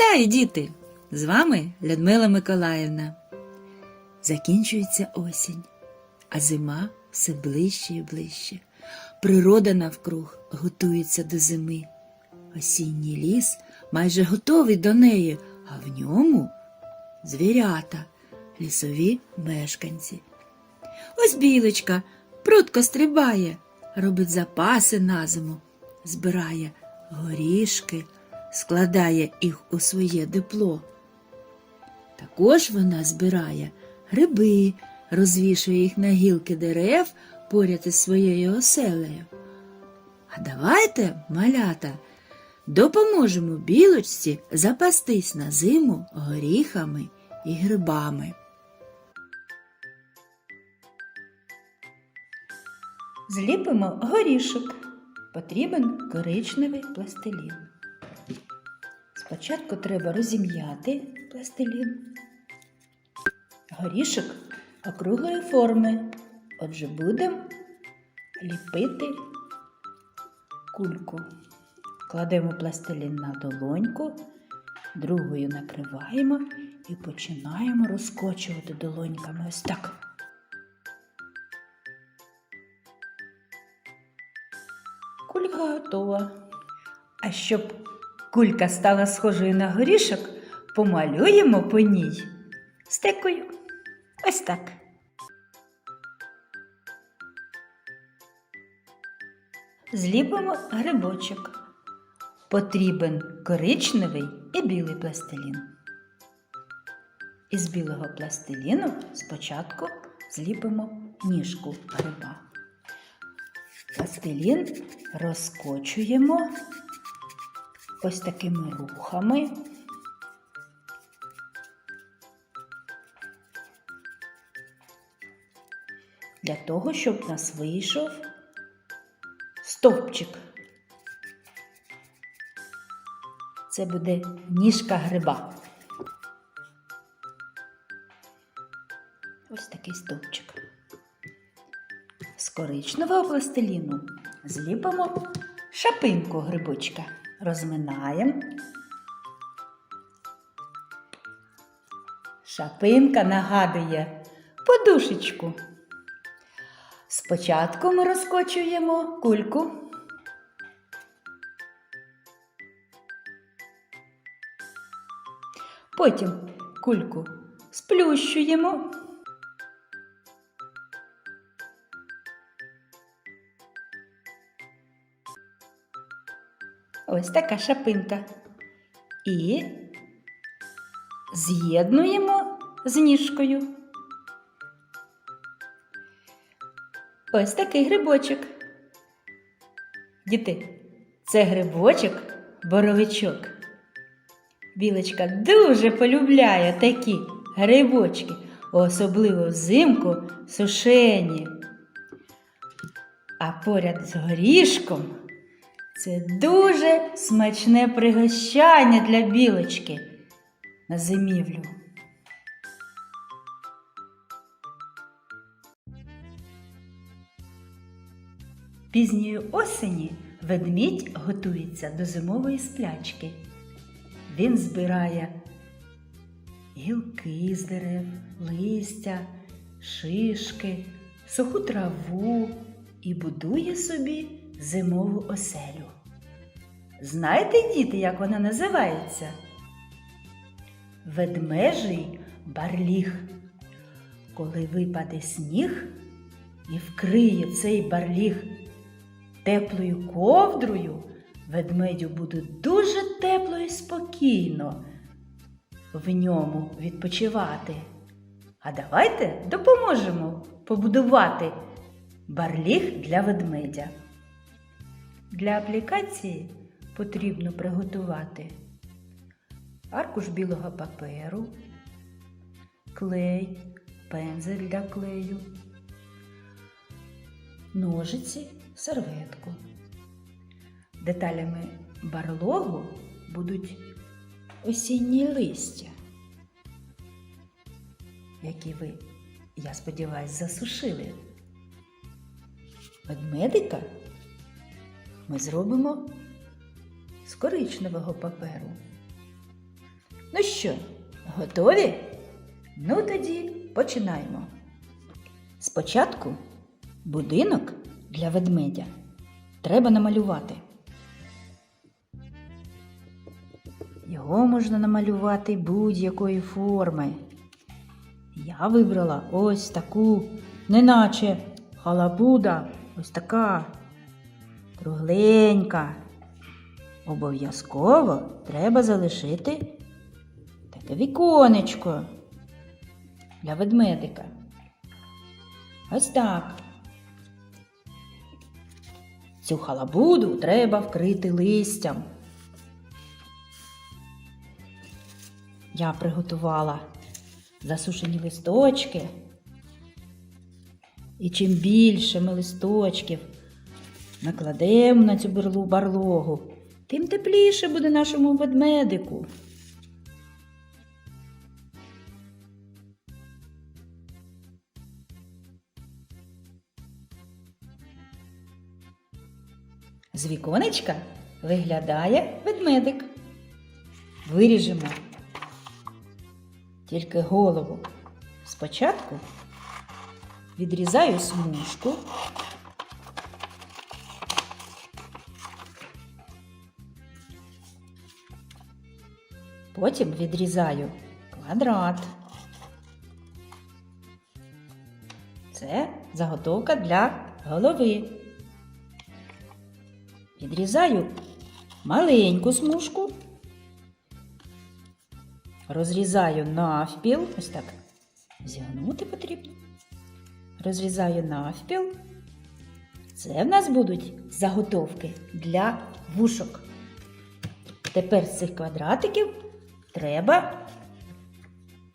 Вітаю, діти! З вами Людмила Миколаївна. Закінчується осінь, а зима все ближче і ближче. Природа навкруг готується до зими. Осінній ліс майже готовий до неї, а в ньому звірята, лісові мешканці. Ось білочка прудко стрибає, робить запаси на зиму, збирає горішки, складає їх у своє дипло. Також вона збирає гриби, розвішує їх на гілки дерев поряд із своєю оселею. А давайте, малята, допоможемо білочці запастись на зиму горіхами і грибами. Зліпимо горішок. Потрібен коричневий пластилін. Спочатку треба розім'яти пластилін. Горішок округлої форми. Отже, будемо ліпити кульку. Кладемо пластилін на долоньку, другою накриваємо і починаємо розкочувати долоньками ось так. Кулька готова. А щоб кулька стала схожою на горішок, помалюємо по ній стекою. Ось так. Зліпимо грибочок. Потрібен коричневий і білий пластилін. Із білого пластиліну спочатку зліпимо ніжку гриба. Пластилін розкочуємо ось такими рухами. Для того, щоб в нас вийшов стовпчик. Це буде ніжка гриба. Ось такий стовпчик. З коричневого пластиліну зліпимо шапинку грибочка. Розминаємо. Шапинка нагадує подушечку. Спочатку ми розкочуємо кульку. Потім кульку сплющуємо. Ось така шапинка. І з'єднуємо з ніжкою. Ось такий грибочок. Діти, це грибочок боровичок. Білочка дуже полюбляє такі грибочки, особливо взимку сушені. А поряд з горішком це дуже смачне пригощання для білочки на зимівлю. Пізньої осені ведмідь готується до зимової сплячки. Він збирає гілки з дерев, листя, шишки, суху траву і будує собі зимову оселю. Знаєте, діти, як вона називається? Ведмежий барліг. Коли випаде сніг і вкриє цей барліг теплою ковдрою, ведмедю буде дуже тепло і спокійно в ньому відпочивати. А давайте допоможемо побудувати барліг для ведмедя. Для аплікації потрібно приготувати аркуш білого паперу, клей, пензель для клею, ножиці, серветку. Деталями барлогу будуть осінні листя, які ви, я сподіваюся, засушили. Ведмедика ми зробимо з коричневого паперу. Ну що, готові? Ну тоді починаємо. Спочатку будинок для ведмедя треба намалювати. Його можна намалювати будь-якої форми. Я вибрала ось таку, неначе халабуда, ось така кругленька. Обов'язково треба залишити таке віконечко для ведмедика. Ось так. Цю халабуду треба вкрити листям. Я приготувала засушені листочки. І чим більше ми листочків накладемо на цю берлу барлогу, тим тепліше буде нашому ведмедику. З віконечка виглядає ведмедик. Виріжемо тільки голову. Спочатку відрізаю смужку. Потім відрізаю квадрат. Це заготовка для голови. Відрізаю маленьку смужку, розрізаю навпіл, ось так зігнути потрібно. Розрізаю навпіл. Це в нас будуть заготовки для вушок. Тепер з цих квадратиків треба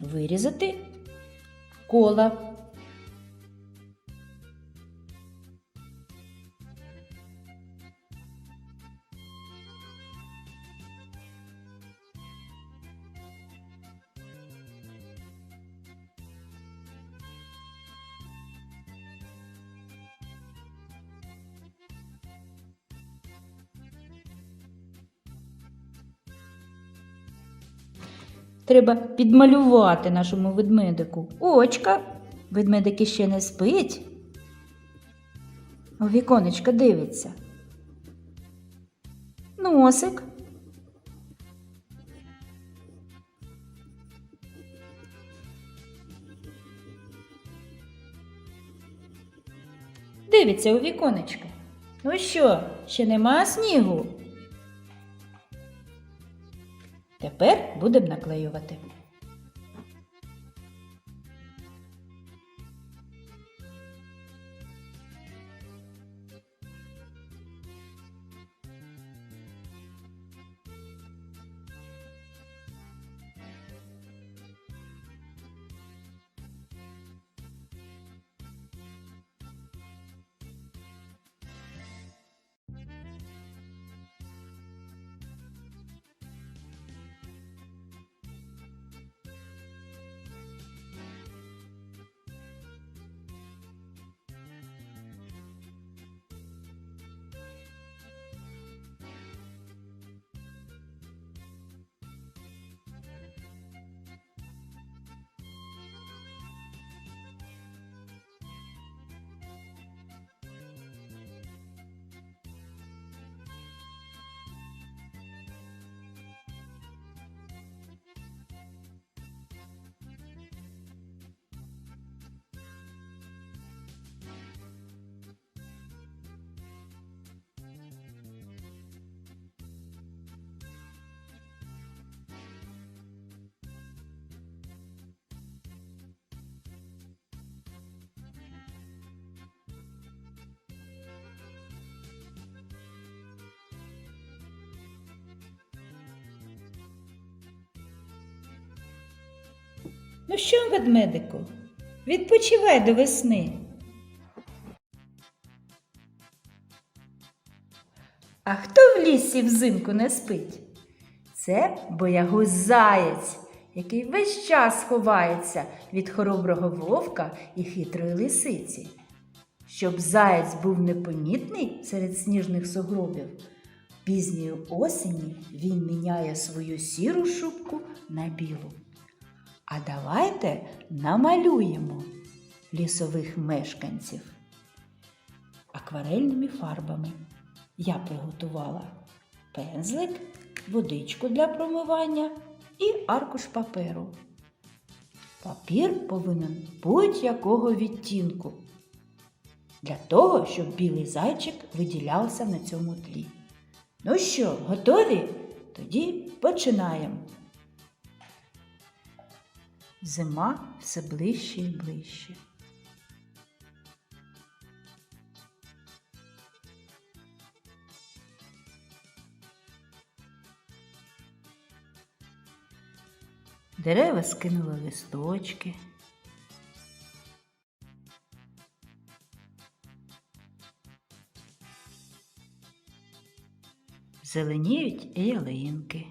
вирізати кола. Треба підмалювати нашому ведмедику очка. Ведмедик іще не спить. У віконечко дивиться. Носик. Дивиться у віконечко. Ну що, ще нема снігу? Тепер будемо наклеювати. Ну що, ведмедику, відпочивай до весни. А хто в лісі взимку не спить? Це боягуз заєць, який весь час ховається від хороброго вовка і хитрої лисиці. Щоб заєць був непомітний серед сніжних сугробів, Пізньої осені він міняє свою сіру шубку на білу. А давайте намалюємо лісових мешканців акварельними фарбами. Я приготувала пензлик, водичку для промивання і аркуш паперу. Папір повинен будь-якого відтінку для того, щоб білий зайчик виділявся на цьому тлі. Ну що, готові? Тоді починаємо. Зима все ближче і ближче. Дерева скинули листочки. Зеленіють ялинки.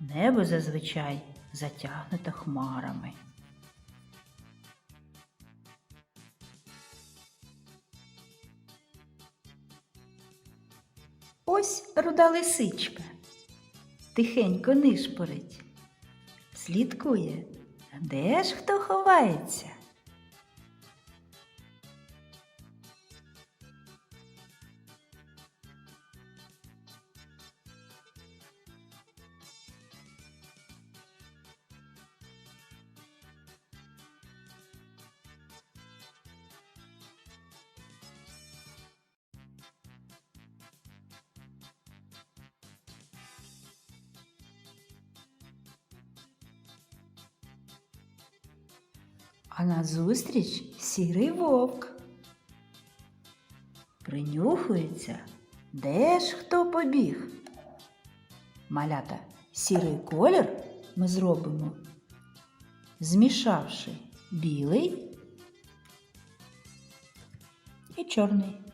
Небо зазвичай затягнуто хмарами. Ось руда лисичка. Тихенько нишпорить. Слідкує, де ж хто ховається? А назустріч сірий вовк. Принюхується, де ж хто побіг? Малята, сірий колір ми зробимо, змішавши білий і чорний.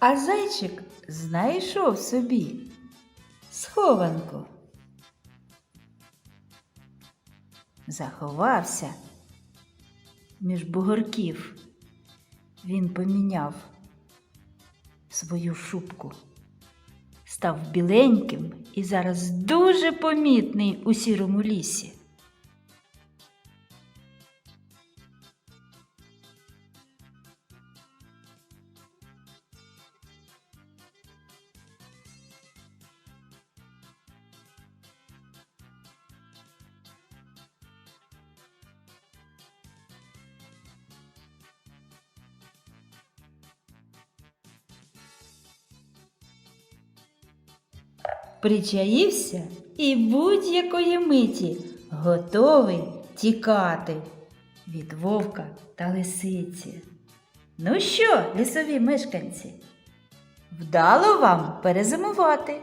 А зайчик знайшов собі схованку. Заховався між бугорків. Він поміняв свою шубку, став біленьким і зараз дуже помітний у сірому лісі. Причаївся і будь-якої миті готовий тікати від вовка та лисиці. Ну що, лісові мешканці, вдало вам перезимувати?